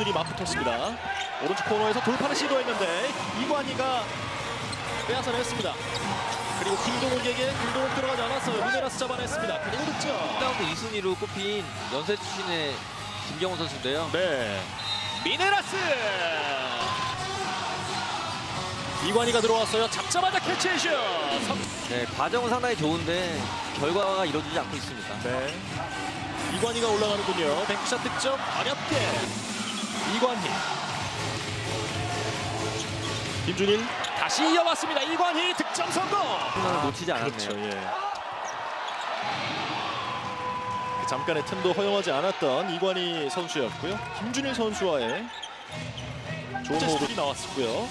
들이 맞붙었습니다. 오른쪽 코너에서 돌파를 시도했는데 이관희가 빼앗아냈습니다. 그리고 김동욱에게 김동욱 들어가지 않았어요. 미네라스 잡아냈습니다. 그리고 득점. 라운드 2순위로 꼽힌 연세 출신의 김경호 선수인데요. 네. 미네라스. 이관희가 들어왔어요. 잡자마자 캐치해슛. 선- 네, 과정은 상당히 좋은데 결과가 이루어지지 않고 있습니다. 네. 이관희가 올라가는군요. 뱅크샷 득점 어렵게. 이관희. 김준일 다시 이어왔습니다. 이관희 득점 성공. 순간을 놓치지 않았네요. 그렇죠. 예. 그 잠깐의 틈도 허용하지 않았던 이관희 선수였고요. 김준일 선수와의 좋은 호흡이 나왔고요.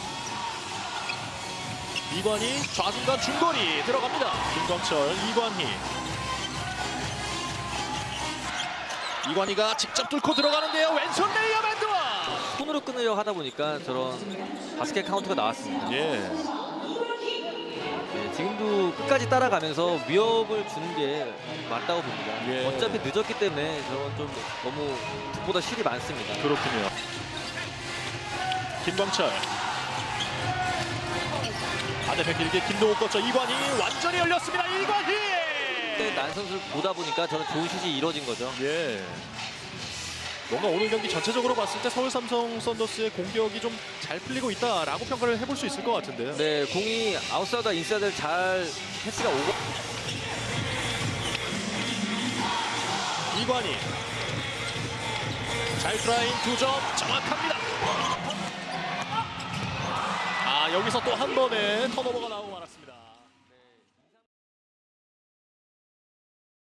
이관희 좌중간 중거리 들어갑니다. 김광철, 이관희. 이관희가 직접 뚫고 들어가는데요. 왼손 레이업 엔드원. 손으로 끊으려 하다 보니까 저런 바스켓 카운트가 나왔습니다. 예. 네, 지금도 끝까지 따라가면서 위협을 주는 게 맞다고 봅니다. 예. 어차피 늦었기 때문에 저런 좀 너무 득보다 실이 많습니다. 그렇군요. 김광철. 반대편 길게 김동욱 거쳐 이관희 완전히 열렸습니다. 이관희. 난 선수를 보다 보니까 저는 좋은 슛이 이루어진 거죠. 예. 뭔가 오늘 경기 전체적으로 봤을 때 서울 삼성 썬더스의 공격이 좀 잘 풀리고 있다라고 평가를 해볼 수 있을 것 같은데요. 네, 공이 아웃사이드 인사이드를 잘 패스가 오고 이관희. 잘 트라인 두 점 정확합니다. 아 여기서 또 한 번의 턴오버가 나오고.